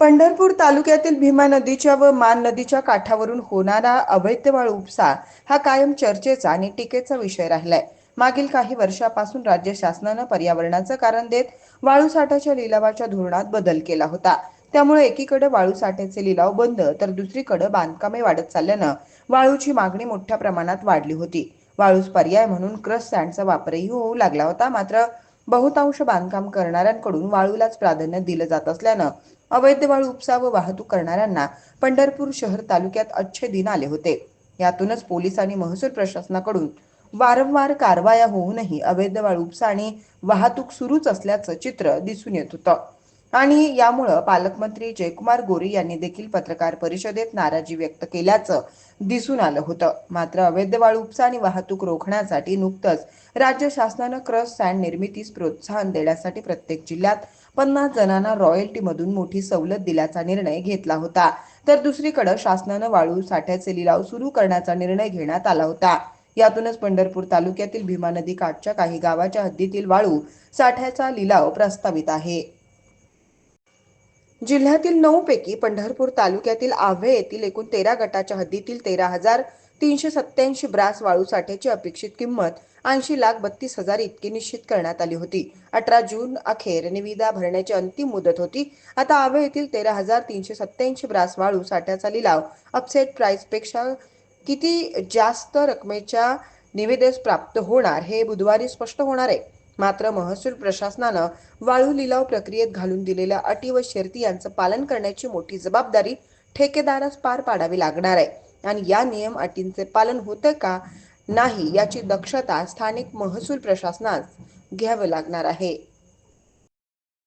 पंढरपूर तालुक्यातील भीमा नदीच्या व मान नदीच्या काठावरून होणारा अवैध वाळू उपसा हा कायम चर्चेचा आणि टीकेचा विषय राहिलाय. मागील काही वर्षापासून राज्य शासनानं पर्यावरणाचं कारण देत वाळू साठ्याच्या लिलावाच्या धोरणात बदल केला होता. त्यामुळे एकीकडे वाळू साठ्याचे लिलाव बंद तर दुसरीकडे बांधकामे वाढत चालल्यानं वाळूची मागणी मोठ्या प्रमाणात वाढली होती. वाळूस पर्याय म्हणून क्रस सँडचा वापरही होऊ लागला होता मात्र बहुतांश बांधकाम करणाऱ्यांकडून वाळूलाच प्राधान्य दिलं जात असल्यानं अवैध वाळू उपसा व वाहतूक करणाऱ्यांना पंढरपूर शहर तालुक्यात अच्छे दिन आले होते. यातूनच पोलीस आणि महसूल प्रशासनाकडून वारंवार कारवाया होऊनही अवैध वाळू उपसा आणि वाहतूक सुरूच असल्याचं चित्र दिसून येत होतं. आणि यामुळं पालकमंत्री जयकुमार गोरे यांनी देखील पत्रकार परिषदेत नाराजी व्यक्त केल्याचं दिसून आलं होतं. मात्र अवैध वाळू उपसा आणि वाहतूक रोखण्यासाठी नुकतंच राज्य शासनानं क्रस सँड निर्मितीस प्रोत्साहन देण्यासाठी प्रत्येक जिल्ह्यात पन्नास जणांना रॉयल्टीमधून मोठी सवलत दिल्याचा निर्णय घेतला होता. तर दुसरीकडे शासनानं वाळू साठ्याचे लिलाव सुरू करण्याचा निर्णय घेण्यात आला होता. यातूनच पंढरपूर तालुक्यातील भीमा नदी काठच्या काही गावाच्या हद्दीतील वाळू साठ्याचा लिलाव प्रस्तावित आहे. जिल्ह्यातील नऊ पैकी पंढरपूर तालुक्यातील आव्हे येथील एकूण तेरा गटाच्या हद्दीतील तेरा हजार तीनशे सत्याऐंशी ब्रास वाळू साठ्याची अपेक्षित किंमत ऐंशी लाख बत्तीस हजार इतकी निश्चित करण्यात आली होती. अठरा जून अखेर निविदा भरण्याची अंतिम मुदत होती. आता आवे येथील तेरा हजार तीनशे सत्याऐंशी ब्रास वाळू साठ्याचा लिलाव अपसेट प्राइसपेक्षा किती जास्त रकमेच्या निविदेस प्राप्त होणार हे बुधवारी स्पष्ट होणार आहे. मात्र महसूल प्रशासनानं वाळू लिलाव प्रक्रियेत घालून दिलेल्या अटी व शर्ती यांचं पालन करण्याची मोठी जबाबदारी ठेकेदारास पार पाडावी लागणार आहे. आणि या नियम अटींचे पालन होतं का नाही याची दक्षता स्थानिक महसूल प्रशासनास घ्यावं लागणार आहे.